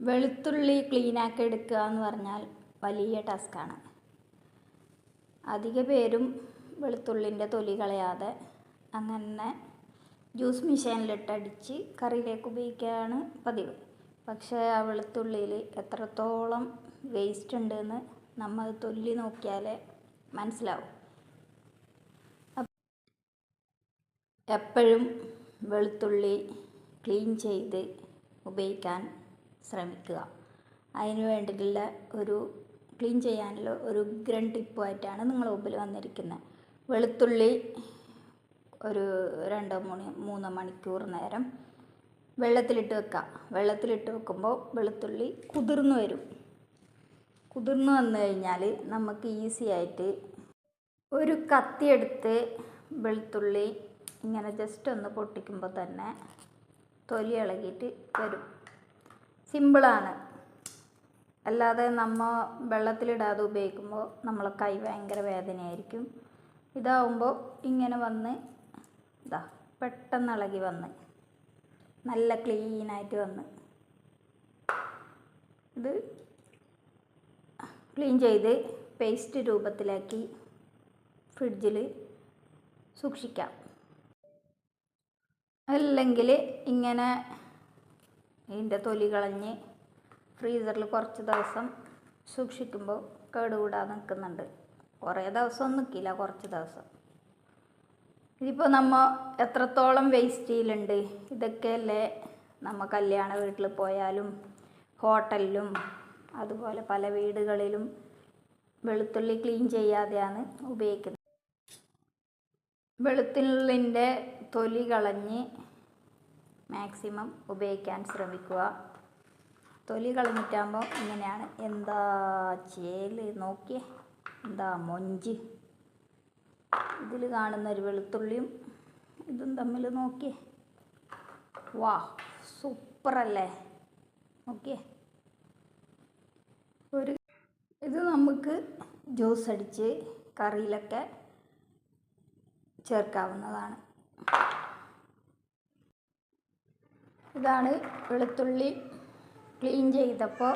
വെളുത്തുള്ളി ക്ലീനാക്കി എടുക്കുക എന്ന് പറഞ്ഞാൽ വലിയ ടാസ്ക്കാണ്. അധിക പേരും വെളുത്തുള്ളിന്റെ തൊലി കളയാതെ അങ്ങനെ ജ്യൂസ് മെഷീനിലിട്ടടിച്ച് കറിയിലേക്ക് ഉപയോഗിക്കുകയാണ് പതിവ്. പക്ഷേ ആ വെളുത്തുള്ളിയിൽ എത്രത്തോളം വേസ്റ്റ് ഉണ്ടെന്ന് നമ്മൾ തൊല്ലി നോക്കിയാലേ മനസ്സിലാവും. എപ്പോഴും വെളുത്തുള്ളി ക്ലീൻ ചെയ്ത് ഉപയോഗിക്കാൻ ശ്രമിക്കുക. അതിന് വേണ്ടിയിട്ടുള്ള ഒരു ക്ലീൻ ചെയ്യാനുള്ള ഒരു ഗ്രൺ ടിപ്പുമായിട്ടാണ് നിങ്ങളുടെ മുമ്പിൽ വന്നിരിക്കുന്നത്. വെളുത്തുള്ളി ഒരു രണ്ടോ മൂന്ന് മൂന്നോ മണിക്കൂർ നേരം വെള്ളത്തിലിട്ട് വെക്കുക. വെള്ളത്തിലിട്ട് വെക്കുമ്പോൾ വെളുത്തുള്ളി കുതിർന്നു വരും. കുതിർന്നു വന്നു കഴിഞ്ഞാൽ നമുക്ക് ഈസി ആയിട്ട് ഒരു കത്തിയെടുത്ത് വെളുത്തുള്ളി ഇങ്ങനെ ജസ്റ്റ് ഒന്ന് പൊട്ടിക്കുമ്പോൾ തന്നെ തൊലി ഇളകിയിട്ട് വരും. സിമ്പിളാണ്. അല്ലാതെ നമ്മൾ വെള്ളത്തിലിടാതെ ഉപയോഗിക്കുമ്പോൾ നമ്മളെ കൈ ഭയങ്കര വേദനയായിരിക്കും. ഇതാവുമ്പോൾ ഇങ്ങനെ വന്ന് ഇതാ പെട്ടെന്ന് ഇളകി വന്ന് നല്ല ക്ലീനായിട്ട് വന്ന് ഇത് ക്ലീൻ ചെയ്ത് പേസ്റ്റ് രൂപത്തിലാക്കി ഫ്രിഡ്ജിൽ സൂക്ഷിക്കാം. അല്ലെങ്കിൽ ഇങ്ങനെ ഇതിന്റെ തൊലി കളഞ്ഞ് ഫ്രീസറിൽ കുറച്ച് ദിവസം സൂക്ഷിക്കുമ്പോൾ കേടുകൂടാതെ നിൽക്കുന്നുണ്ട്. കുറേ ദിവസം നിൽക്കില്ല കുറച്ച് ദിവസം. ഇതിപ്പോൾ നമ്മൾ എത്രത്തോളം വേസ്റ്റ് ചെയ്യലുണ്ട് ഇതൊക്കെയല്ലേ നമ്മൾ കല്യാണ വീട്ടിൽ പോയാലും ഹോട്ടലിലും അതുപോലെ പല വീടുകളിലും വെളുത്തുള്ളി ക്ലീൻ ചെയ്യാതെയാണ് ഉപയോഗിക്കുന്നത്. വെളുത്തുള്ളിന്റെ തൊലി കളഞ്ഞ് മാക്സിമം ഉപയോഗിക്കാൻ ശ്രമിക്കുക. തൊലി കളഞ്ഞിട്ടാകുമ്പോൾ ഇങ്ങനെയാണ്. എന്താ ചേൽ നോക്കിയേ. എന്താ മൊഞ്ച്. ഇതിൽ കാണുന്ന ഒരു വെളുത്തുള്ളിയും ഇതും തമ്മിൽ നോക്കിയേ. വാ സൂപ്പറല്ലേ? നോക്കിയേ. ഒരു ഇത് നമുക്ക് ജ്യൂസ് അടിച്ച് കറിയിലൊക്കെ ചേർക്കാവുന്നതാണ്. ഇതാണ് വെളുത്തുള്ളി ക്ലീൻ ചെയ്തപ്പോൾ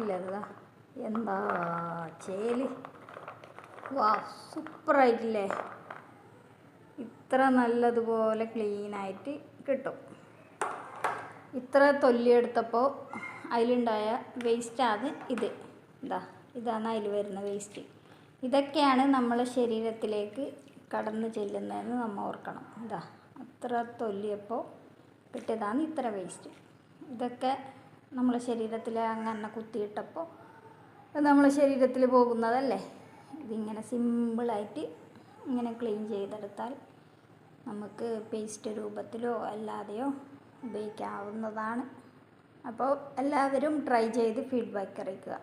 ഇല്ലതാ. എന്താ ചേൽ? വാ സൂപ്പറായിട്ടില്ലേ ഇത്ര നല്ലതുപോലെ ക്ലീനായിട്ട് കിട്ടും. ഇത്ര തൊല്ലിയെടുത്തപ്പോൾ അതിലുണ്ടായ വേസ്റ്റാണ് ഇത്. ഇതാ ഇതാണ് അതിൽ വരുന്ന വേസ്റ്റ് ഇതൊക്കെയാണ് നമ്മളെ ശരീരത്തിലേക്ക് കടന്നു ചെല്ലുന്നതെന്ന് നമ്മൾ ഓർക്കണം. ഇതാ അത്ര തൊല്ലിയപ്പോൾ കിട്ടിയതാണ് ഇത്ര വേസ്റ്റ് ഇതൊക്കെ നമ്മളെ ശരീരത്തിൽ അങ്ങനെ കുത്തിയിട്ടപ്പോൾ നമ്മളെ ശരീരത്തിൽ പോകുന്നതല്ലേ? ഇതിങ്ങനെ സിമ്പിളായിട്ട് ഇങ്ങനെ ക്ലീൻ ചെയ്തെടുത്താൽ നമുക്ക് പേസ്റ്റ് രൂപത്തിലോ അല്ലാതെയോ ഉപയോഗിക്കാവുന്നതാണ്. അപ്പോൾ എല്ലാവരും ട്രൈ ചെയ്ത് ഫീഡ്ബാക്ക് അറിയിക്കുക.